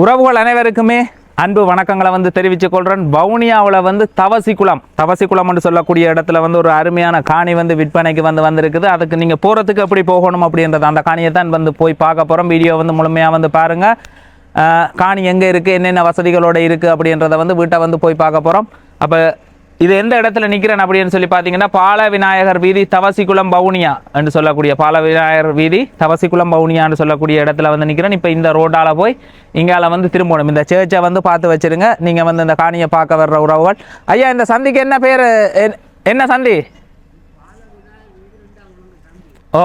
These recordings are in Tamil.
உறவுகள் அனைவருக்குமே அன்பு வணக்கங்களை வந்து தெரிவித்துக் கொள்கிறேன் வவுனியாவில் வந்து தவசிக்குளம் தவசிக்குளம்னு சொல்லக்கூடிய இடத்துல வந்து ஒரு அருமையான காணி வந்து விற்பனைக்கு வந்து வந்திருக்குது. அதுக்கு நீங்கள் போகிறதுக்கு எப்படி போகணும் அப்படின்றது அந்த காணியை தான் வந்து போய் பார்க்க போகிறோம் வீடியோ வந்து முழுமையாக வந்து பாருங்கள் காணி எங்கே இருக்குது என்னென்ன வசதிகளோடு இருக்குது அப்படின்றத வந்து வீட்டை வந்து போய் பார்க்க போகிறோம் அப்போ இது எந்த இடத்துல நிற்கிறேன் அப்படின்னு சொல்லி பார்த்தீங்கன்னா பால விநாயகர் வீதி தவசிக்குளம் பவுனியா என்று சொல்லக்கூடிய பால விநாயகர் வீதி தவசிக்குளம் பவுனியான்னு சொல்லக்கூடிய இடத்துல வந்து நிற்கிறேன் இப்போ இந்த ரோட்டால் போய் இங்கால வந்து திரும்பணும். இந்த சேர்ச்சை வந்து பார்த்து வச்சுருங்க. நீங்கள் வந்து இந்த காணியை பார்க்க வர்ற உறவுகள். ஐயா இந்த சந்திக்கு என்ன பேர்? என்ன சந்தி? ஓ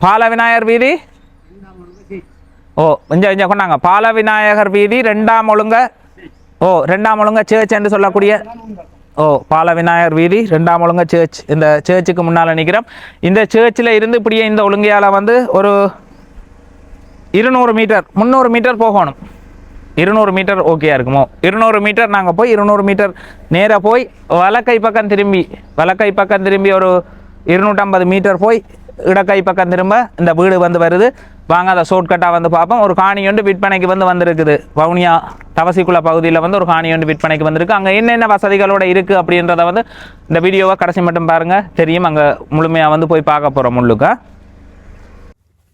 பால விநாயகர் வீதி? ஓ இஞ்ச இஞ்ச கொண்டாங்க. பால விநாயகர் வீதி ரெண்டாம் ஒழுங்க ஓ ரெண்டாம் ஒழுங்க சேர்ச் என்று சொல்லக்கூடிய ஓ பால விநாயகர் வீதி ரெண்டாம் ஒழுங்க சேர்ச் இந்த சேர்ச்சுக்கு முன்னால் நிற்கிறோம் இந்த சேர்ச்சில் இருந்து இப்படியே இந்த ஒழுங்கையால் வந்து ஒரு இருநூறு மீட்டர் முந்நூறு மீட்டர் போகணும். இருநூறு மீட்டர் ஓகேயா இருக்குமோ? இருநூறு மீட்டர் நாங்கள் போய் இருநூறு மீட்டர் நேராக போய் வலக்கை பக்கம் திரும்பி வலக்கை பக்கம் திரும்பி ஒரு இருநூற்றம்பது மீட்டர் போய் இடக்கை பக்கம் திரும்ப இந்த வீடு வந்து வருது. வாங்க அதை ஷார்ட்கட்டாக வந்து பார்ப்போம். ஒரு காணி ஒன்று விற்பனைக்கு வந்து வந்திருக்குது. வவுனியா தவசிக்குள்ள பகுதியில் வந்து ஒரு காணி ஒன்று விற்பனைக்கு வந்திருக்கு. அங்கே என்னென்ன வசதிகளோட இருக்குது அப்படின்றத வந்து இந்த வீடியோவை கடைசி மட்டும் பாருங்கள் தெரியும் அங்கே முழுமையாக வந்து போய் பார்க்க போகிறோம் முள்ளுக்கா.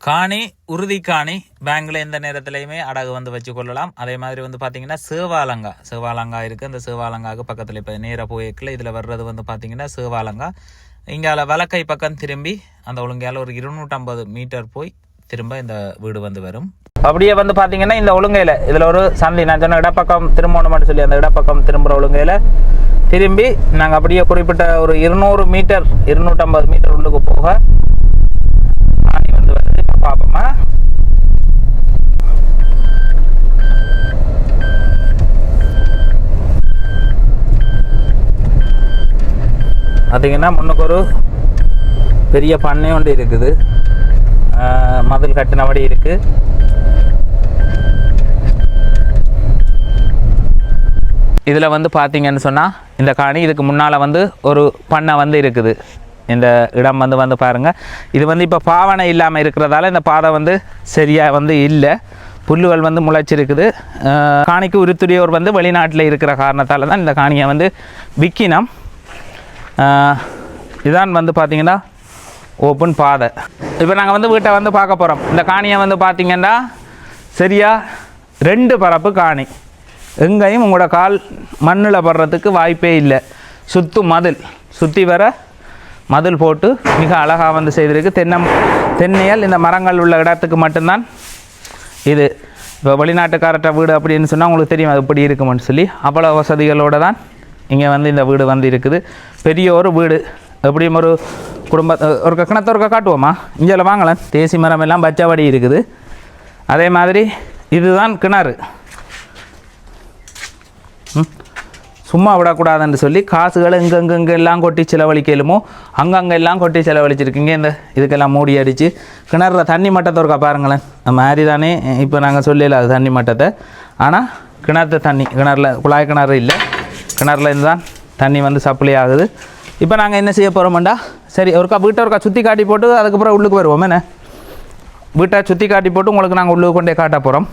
காணி உறுதி காணி பேங்க்ல எந்த நேரத்திலையுமே அடகு வந்து வச்சு கொள்ளலாம் அதே மாதிரி வந்து பார்த்தீங்கன்னா சேவாலங்கா. சேவாலங்கா இருக்குது அந்த சேவாலங்காவுக்கு பக்கத்தில் இப்போ நேராக போய்க்கல இதில் வர்றது வந்து பார்த்தீங்கன்னா சேவாலங்கா. இங்கால வலக்கை பக்கம் திரும்பி அந்த ஒழுங்கையால் ஒரு இருநூற்றம்பது மீட்டர் போய் திரும்ப இந்த வீடு வந்து வரும். அப்படியே வந்து பார்த்தீங்கன்னா இந்த ஒழுங்கையில் இதில் ஒரு சந்தி நான் சொன்ன இடப்பக்கம் திரும்பணும்னு சொல்லி அந்த இடப்பக்கம் திரும்புகிற ஒழுங்கையில் திரும்பி நாங்கள் அப்படியே குறிப்பிட்ட ஒரு இருநூறு மீட்டர் இருநூற்றம்பது மீட்டர் உள்ளுக்கு போக ஆணி வந்து வருது. பார்ப்போமா பார்த்தீங்கன்னா முன்னுக்கு ஒரு பெரிய பண்ணை ஒன்று இருக்குது. மதில் கட்டினபடி இருக்கு. இதில் வந்து பார்த்தீங்கன்னு சொன்னால் இந்த காணி இதுக்கு முன்னால் வந்து ஒரு பண்ணை வந்து இருக்குது. இந்த இடம் வந்து வந்து பாருங்கள் இது வந்து இப்போ பாவனை இல்லாமல் இருக்கிறதால இந்த பாதை வந்து சரியாக வந்து இல்லை. புல்லுகள் வந்து முளைச்சிருக்குது. காணிக்கு உருத்துடையோர் வந்து வெளிநாட்டில் இருக்கிற காரணத்தால் தான் இந்த காணியை வந்து விற்கினோம் இதான் வந்து பார்த்திங்கன்னா ஓப்பன் பாதை. இப்போ நாங்கள் வந்து வீட்டை வந்து பார்க்க போகிறோம் இந்த காணியை வந்து பார்த்தீங்கன்னா சரியா ரெண்டு பரப்பு காணி. எங்கேயும் உங்களோட கால் மண்ணில் படுறதுக்கு வாய்ப்பே இல்லை. சுத்து மதில். சுற்றி வர மதில் போட்டு மிக அழகாக வந்து செய்திருக்கு. தென்னம் தென்னையால் இந்த மரங்கள் உள்ள இடத்துக்கு மட்டும்தான் இது. இப்போ வெளிநாட்டுக்காரட்ட வீடு அப்படின்னு சொன்னால் உங்களுக்கு தெரியும் அது எப்படி இருக்குமென்னு சொல்லி. அவ்வளோ வசதிகளோடு தான் இங்கே வந்து இந்த வீடு வந்து இருக்குது. பெரிய ஒரு வீடு. எப்படியும் ஒரு குடும்ப ஒரு கிணத்தை ஒருக்கா காட்டுவோமா? இங்கே வாங்கலாம் தேசி மரம் எல்லாம் பச்சாவடி இருக்குது. அதே மாதிரி இதுதான் கிணறு. ம். சும்மா விடக்கூடாதுன்னு சொல்லி காசுகளை இங்கங்கங்க எல்லாம் கொட்டி செலவழிக்கலுமோ அங்கங்கே எல்லாம் கொட்டி செலவழிச்சிருக்கீங்க இந்த இதுக்கெல்லாம் மூடி அடித்து கிணறுல தண்ணி மட்டத்தை இருக்கா பாருங்களேன். அந்த மாதிரி தானே இப்போ நாங்கள் சொல்லல அது தண்ணி மட்டத்தை. ஆனால் கிணத்து தண்ணி கிணறுல குழாய் கிணறு இல்லை. கிணறுல இருந்து தான் தண்ணி வந்து சப்ளை ஆகுது. இப்போ நாங்கள் என்ன செய்ய போகிறோம்டா சரி ஒருக்கா வீட்டை ஒருக்கா சுற்றி காட்டி போட்டு அதுக்கப்புறம் உள்ளுக்கு வருவோம். என்ன? வீட்டை சுற்றி காட்டி போட்டு உங்களுக்கு நாங்கள் உள்ளுக்கு கொண்டே காட்ட போகிறோம்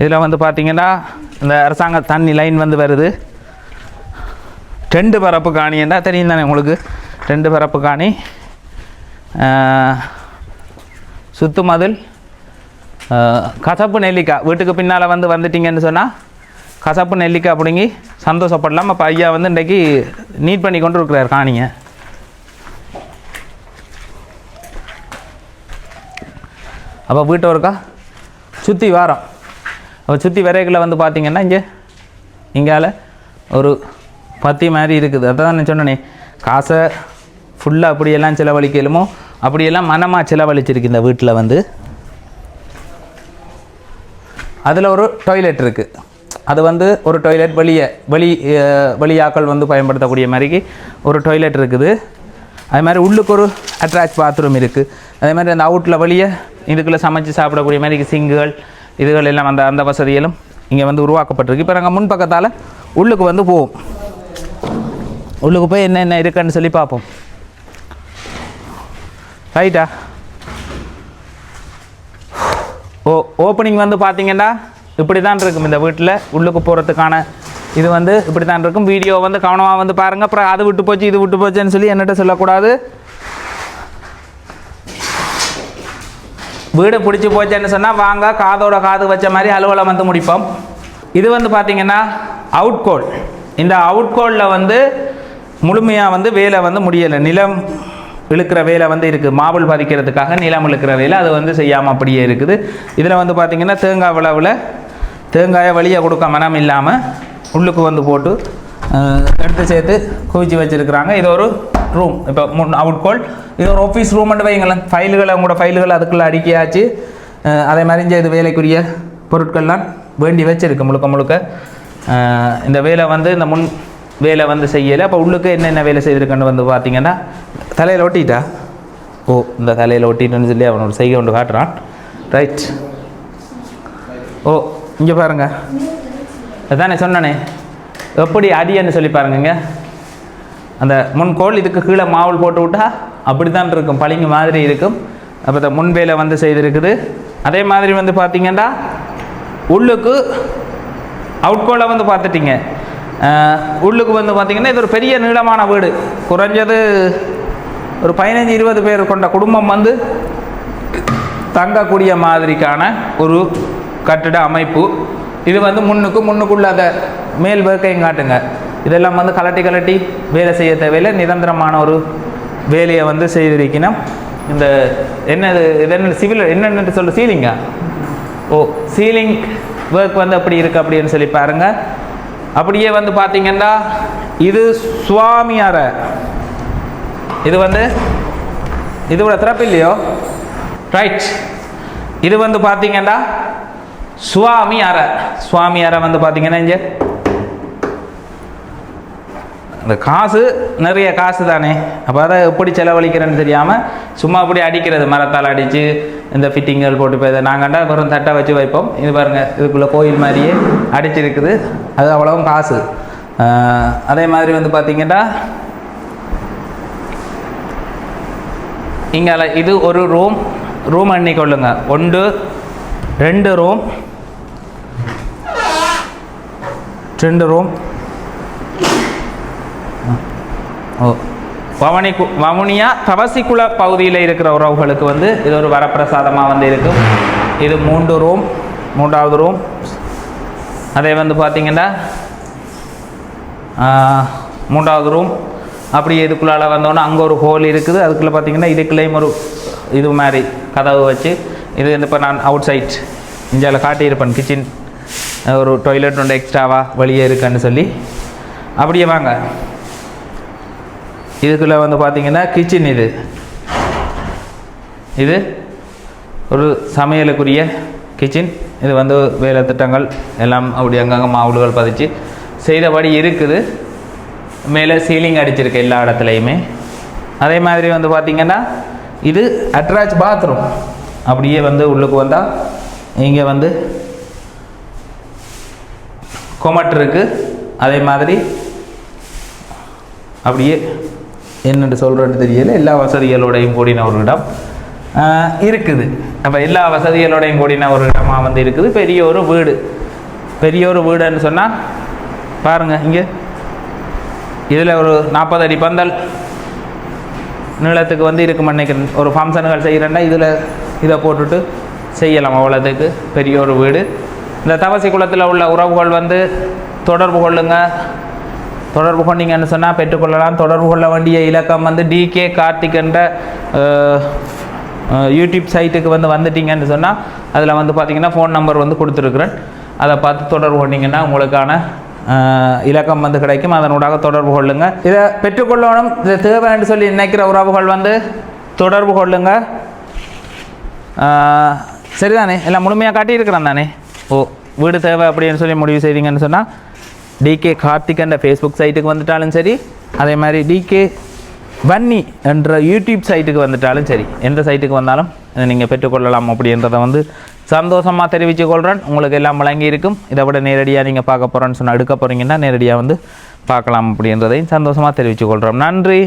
இதில் வந்து பார்த்தீங்கன்னா இந்த அரசாங்க தண்ணி லைன் வந்து வருது. ரெண்டு பரப்பு காணின்னா தெரியும் தானே உங்களுக்கு? ரெண்டு பரப்பு காணி. சுத்து மதில் கசப்பு நெல்லிக்காய். வீட்டுக்கு பின்னால் வந்து வந்துட்டீங்கன்னு சொன்னால் கசப்பு நெல்லிக்காய் பிடுங்கி சந்தோஷப்படலாம். அப்போ ஐயா வந்து இன்றைக்கி நீட் பண்ணி கொண்டு இருக்கிறார் காணிங்க. அப்போ வீட்டை ஒருக்கா? சுற்றி வாரம். அப்போ சுற்றி விரைகளில் வந்து பார்த்தீங்கன்னா இங்கே இங்கால ஒரு பத்தி மாதிரி இருக்குது. அதான் நான் சொன்னேனே காசை ஃபுல்லாக அப்படியெல்லாம் செலவழிக்கலுமோ அப்படியெல்லாம் மனமாக செலவழிச்சிருக்கு இந்த வீட்டில் வந்து. அதில் ஒரு டாய்லெட் இருக்குது அது வந்து ஒரு டொய்லெட் வெளியே வெளி வெளியாக்கள் வந்து பயன்படுத்தக்கூடிய மாதிரிக்கு ஒரு டொய்லெட் இருக்குது. அதே மாதிரி உள்ளுக்கு ஒரு அட்ராச் பாத்ரூம் இருக்குது அதே மாதிரி அந்த அவுட்டில் வெளியே இதுக்குள்ளே சமைச்சு சாப்பிடக்கூடிய மாதிரி சிங்குகள் இதுகள் எல்லாம் அந்த அந்த வசதிகளும் இங்கே வந்து உருவாக்கப்பட்டிருக்கு. இப்போ நாங்கள் முன்பக்கத்தால் உள்ளுக்கு வந்து போவோம். உள்ளுக்கு போய் என்ன என்ன இருக்குன்னு சொல்லி பார்ப்போம். ரைட்டா ஓ ஓப்பனிங் வந்து பார்த்தீங்கன்னா இப்படி தான் இருக்கும் இந்த வீட்டில் உள்ளுக்கு போகிறதுக்கான இது வந்து இப்படி தான் இருக்கும். வீடியோ வந்து கவனமாக வந்து பாருங்கள் அப்புறம் அது விட்டு போச்சு இது விட்டு போச்சுன்னு சொல்லி என்னட்ட சொல்லக்கூடாது. வீடு பிடிச்சி போச்சுன்னு சொன்னால் வாங்க காதோட காது வச்ச மாதிரி அலுவலம் வந்து முடிப்போம். இது வந்து பார்த்தீங்கன்னா அவுட் கோல் இந்த அவுட் கோலில் வந்து முழுமையாக வந்து வேலை வந்து முடியலை. நிலம் இழுக்கிற வேலை வந்து இருக்குது மாவுள் பதிக்கிறதுக்காக நிலம் இழுக்கிற வேலை அது வந்து செய்யாமல் அப்படியே இருக்குது. இதில் வந்து பார்த்திங்கன்னா தேங்காய் விளவில் தேங்காயை வழியை கொடுக்க மனம் இல்லாமல் உள்ளுக்கு வந்து போட்டு எடுத்து சேர்த்து குவிச்சு வச்சுருக்குறாங்க. இது ஒரு ரூம் இப்போ முன் அவுட் கோல் இது ஒரு ஆஃபீஸ் ரூம்னு வைங்களேன் ஃபைல்களை உங்களோட ஃபைல்கள் அதுக்குள்ளே அடுக்கியாச்சு. அதை அதே மாதிரி இங்கே இது வேலைக்குரிய பொருட்கள்லாம் வேண்டி வச்சுருக்கு முழுக்க முழுக்க. இந்த வேலை வந்து இந்த முன் வேலை வந்து செய்யலை. அப்போ உள்ளுக்கு என்னென்ன வேலை செய்திருக்கன்னு வந்து பார்த்தீங்கன்னா தலையில் ஒட்டிட்டா? ஓ இந்த தலையில் ஒட்டிட்டுன்னு சொல்லி அவனோட செய்கை ஒன்று காட்டுறான். ரைட் ஓ இங்கே பாருங்க. அதானே சொன்னனே. எப்படி அடியன்னு சொல்லி பாருங்கங்க அந்த முன்கோள் இதுக்கு கீழே மாவுல் போட்டு விட்டா அப்படி தான் இருக்கும். பளிங்கு மாதிரி இருக்கும். அப்போ இந்த முன்வேலை வந்து செய்திருக்குது. அதே மாதிரி வந்து பார்த்தீங்கன்னா உள்ளுக்கு அவுட்கோலை வந்து பார்த்துட்டீங்க. உள்ளுக்கு வந்து பார்த்தீங்கன்னா இது ஒரு பெரிய நீளமான வீடு. குறைஞ்சது ஒரு பதினஞ்சு இருபது பேர் கொண்ட குடும்பம் வந்து தங்கக்கூடிய மாதிரிக்கான ஒரு கட்டிட அமைப்பு. இது வந்து முன்னுக்கு முன்னுக்குள்ள அதை மேல் வேர்க்கையும் காட்டுங்க. இதெல்லாம் வந்து கலட்டி கலட்டி வேலை செய்ய தேவையில்லை. நிரந்தரமான ஒரு வேலையை வந்து செய்திருக்கணும். இந்த என்னது இது என்ன சிவில் என்னென்னு சொல்ல சீலிங்கா. ஓ சீலிங் ஒர்க் வந்து அப்படி இருக்கு அப்படின்னு சொல்லி பாருங்க. அப்படியே வந்து பார்த்தீங்கன்னா இது சுவாமி அறை. இது வந்து இதோட திறப்பு இல்லையோ? ரைட் இது வந்து பார்த்தீங்கன்னா சுவாமி அறை. சுவாமி அறை வந்து பார்த்தீங்கன்னா இங்கே. இந்த காசு நிறைய காசு தானே. அப்போ அதை எப்படி செலவழிக்கிறேன்னு தெரியாமல் சும்மா அப்படி அடிக்கிறது மரத்தால் அடித்து இந்த ஃபிட்டிங்கள் போட்டு போய் நாங்கள் கண்டா வெறும் தட்டை வச்சு வைப்போம். இது பாருங்கள் இதுக்குள்ளே கோயில் மாதிரியே அடிச்சிருக்குது. அது அவ்வளவும் காசு. அதே மாதிரி வந்து பார்த்தீங்கன்னா இங்கே இது ஒரு ரூம் ரூம் எண்ணிக்கொள்ளுங்க ஒன்று ரெண்டு ரூம் ரெண்டு ரூம் ஓ. வவனி கு வவுனியா தவசிக்குள பகுதியில் இருக்கிற உறவுகளுக்கு வந்து இது ஒரு வரப்பிரசாதமாக வந்து இருக்கும் இது மூன்று ரூம் மூன்றாவது ரூம் அதே வந்து பார்த்தீங்கன்னா மூன்றாவது ரூம் அப்படி இதுக்குள்ளால வந்தோன்னே அங்கே ஒரு ஹோல் இருக்குது. அதுக்குள்ளே பார்த்தீங்கன்னா இதுக்குள்ளேயும் ஒரு இது மாதிரி கதவு வச்சு இது வந்து இப்போ நான் அவுட் சைட் இந்தியாவில் காட்டியிருப்பேன் கிச்சன் ஒரு டாய்லெட் ஒன்று எக்ஸ்ட்ராவா வெளியே இருக்குன்னு சொல்லி. அப்படியே வாங்க. இதுக்குள்ளே வந்து பார்த்தீங்கன்னா கிச்சன் இது. இது ஒரு சமையலுக்குரிய கிச்சன் இது வந்து வேலை திட்டங்கள் எல்லாம் அப்படி அங்கங்கே மாவுடுகள் பதிச்சு செய்தபடி இருக்குது. மேலே சீலிங் அடிச்சிருக்கு எல்லா இடத்துலையுமே. அதே மாதிரி வந்து பார்த்திங்கன்னா இது அட்ராச் பாத்ரூம் அப்படியே வந்து உள்ளுக்கு வந்தால் இங்கே வந்து கொமட் இருக்குது அதே மாதிரி அப்படியே என்னென்று சொல்கிறது தெரியல. எல்லா வசதிகளோடையும் கூடின ஒரு இடம் இருக்குது. அப்போ எல்லா வசதிகளோடையும் கூடின ஒரு இடமாக வந்து இருக்குது. பெரிய ஒரு வீடு. பெரிய ஒரு வீடுன்னு சொன்னால் பாருங்கள் இங்கே. இதில் ஒரு நாற்பது அடி பந்தல் நீளத்துக்கு வந்து இருக்கும் நினைக்கிறேன். ஒரு ஃபங்க்ஷனுகள் செய்கிறேன்னா இதில் இதை போட்டுட்டு செய்யலாம். அவ்வளோத்துக்கு பெரிய ஒரு வீடு. இந்த தவசி குளத்தில் உள்ள உறவுகள் வந்து தொடர்பு கொள்ளுங்க. தொடர்பு கொண்டீங்கன்னு சொன்னால் பெற்றுக்கொள்ளலாம். தொடர்பு கொள்ள வேண்டிய இலக்கம் வந்து டிகே கார்த்திக் என்ற யூடியூப் சைட்டுக்கு வந்து வந்துட்டீங்கன்னு சொன்னால் அதில் வந்து பார்த்தீங்கன்னா ஃபோன் நம்பர் வந்து கொடுத்துருக்குறேன். அதை பார்த்து தொடர்பு கொண்டீங்கன்னா உங்களுக்கான இலக்கம் வந்து கிடைக்கும். அதனூடாக தொடர்பு கொள்ளுங்க. இதை பெற்றுக்கொள்ளணும். இது என்று சொல்லி நினைக்கிற உறவுகள் வந்து தொடர்பு கொள்ளுங்க. சரிதானே? எல்லாம் முழுமையாக காட்டியிருக்கிறேன் தானே? ஓ வீடு தேவை அப்படின்னு சொல்லி முடிவு செய்தீங்கன்னு சொன்னால் டிகே கார்த்திக் என்ற ஃபேஸ்புக் சைட்டுக்கு வந்துட்டாலும் சரி அதே மாதிரி டிகே வன்னி என்ற யூடியூப் சைட்டுக்கு வந்துட்டாலும் சரி எந்த சைட்டுக்கு வந்தாலும் நீங்கள் பெற்றுக்கொள்ளலாம் அப்படின்றத வந்து சந்தோஷமாக தெரிவித்து கொள்கிறேன் உங்களுக்கு எல்லாம் வழங்கி இருக்கும். இதை விட நேரடியாக நீங்கள் பார்க்க போகிறோன்னு சொன்னால் எடுக்க போகிறீங்கன்னா நேரடியாக வந்து பார்க்கலாம் அப்படின்றதையும் சந்தோஷமாக தெரிவித்து கொள்கிறோம் நன்றி.